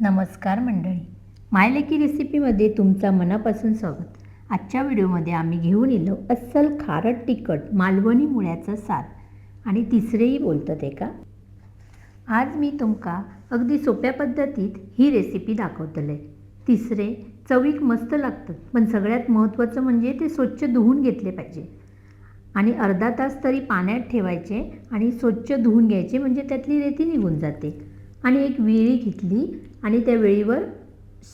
नमस्कार मंडळी. मायलेकी रेसिपीमध्ये तुमचा मनापासून स्वागत. आजच्या व्हिडिओमध्ये आम्ही घेऊन येलो अस्सल खारट तिखट मालवणी मुळ्याचा सार. आणि तिसरेही बोलतं ते का? आज मी तुमका अगदी सोप्या पद्धतीत ही रेसिपी दाखवतले. तिसरे चवीक मस्त लागतात पण सगळ्यात महत्त्वाचं म्हणजे ते स्वच्छ धुवून घेतले पाहिजे. आणि अर्धा तास तरी पाण्यात ठेवायचे आणि स्वच्छ धुवून घ्यायचे म्हणजे त्यातली रेती निघून जाते. आणि एक विळी घेतली आणि त्या वेळीवर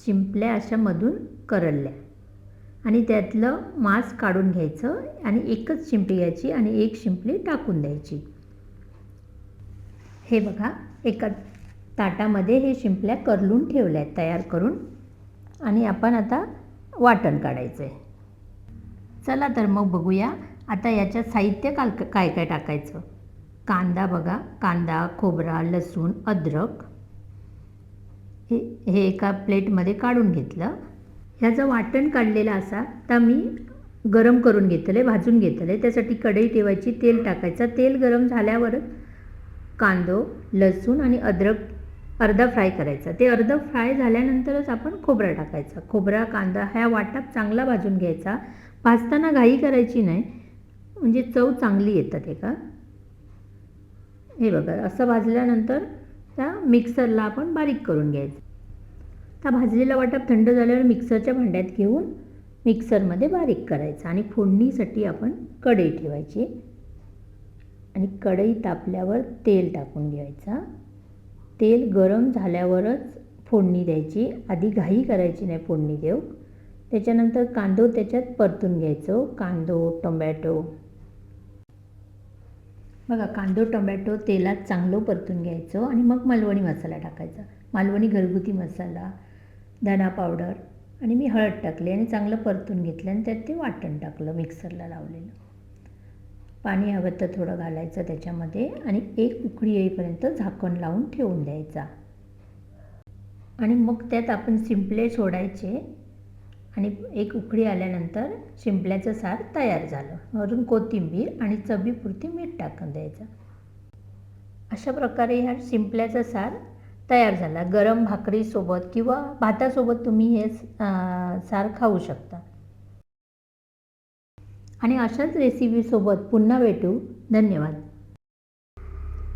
शिंपल्या अशा मधून करडल्या. आणि त्यातलं मांस काढून घ्यायचं आणि एकच शिंपली घ्यायची आणि एक शिंपली टाकून द्यायची. हे बघा एका ताटामध्ये हे शिंपल्या करलून ठेवल्या आहेत तयार करून. आणि आपण आता वाटण काढायचं आहे चला तर मग बघूया आता याच्यात साहित्य काल काय काय टाकायचं? कांदा बघा. कांदा खोबरा लसूण अद्रक. हे हे एका प्लेटमध्ये काढून घेतलं. ह्याचं वाटण काढलेलं असा. तर मी गरम करून घेतलं भाजून घेतलं त्यासाठी कढई ठेवायची तेल टाकायचं. तेल गरम झाल्यावरच कांदो लसूण आणि अद्रक अर्धा फ्राय करायचा. ते अर्धं फ्राय झाल्यानंतरच आपण खोबरा टाकायचा. खोबरा कांदा ह्या वाटाप चांगला भाजून घ्यायचा. भाजताना घाई करायची नाही. म्हणजे चव चांगली येतात हे का हे बघा असं भाजल्यानंतर त्या मिक्सरला आपण बारीक करून घ्यायचं. त्या भाजलेला वाटा थंड झाल्यावर मिक्सरच्या भांड्यात घेऊन मिक्सरमध्ये बारीक करायचं आणि फोडणीसाठी आपण कढई ठेवायची. आणि कढई तापल्यावर तेल टाकून घ्यायचा. तेल गरम झाल्यावरच फोडणी द्यायची. आधी घाई करायची नाही फोडणी देऊ त्याच्यानंतर कांदो त्याच्यात परतून घ्यायचो. कांदो टोमॅटो बघा कांदो टोमॅटो तेलात चांगलं परतून घ्यायचं आणि मग मालवणी मसाला टाकायचा. मालवणी घरगुती मसाला धना पावडर आणि मी हळद टाकली आणि चांगलं परतून घेतलं आणि त्यात ते वाटण टाकलं मिक्सरला लावलेलं. पाणी हवं तर थोडं घालायचं त्याच्यामध्ये आणि एक उकळी येईपर्यंत झाकण लावून ठेवून द्यायचा. आणि मग त्यात आपण शिंपले सोडायचे आणि एक उकळी आल्यानंतर शिंपल्याचं सार तयार झालं. वरून कोथिंबीर आणि चवीपुरती मीठ टाकून द्यायचं. अशा प्रकारे ह्या शिंपल्याचा सार तयार झाला. गरम भाकरीसोबत किंवा भातासोबत तुम्ही हे सार खाऊ शकता. आणि अशाच रेसिपीसोबत पुन्हा भेटू. धन्यवाद.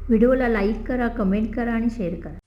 व्हिडिओला लाईक करा कमेंट करा आणि शेअर करा.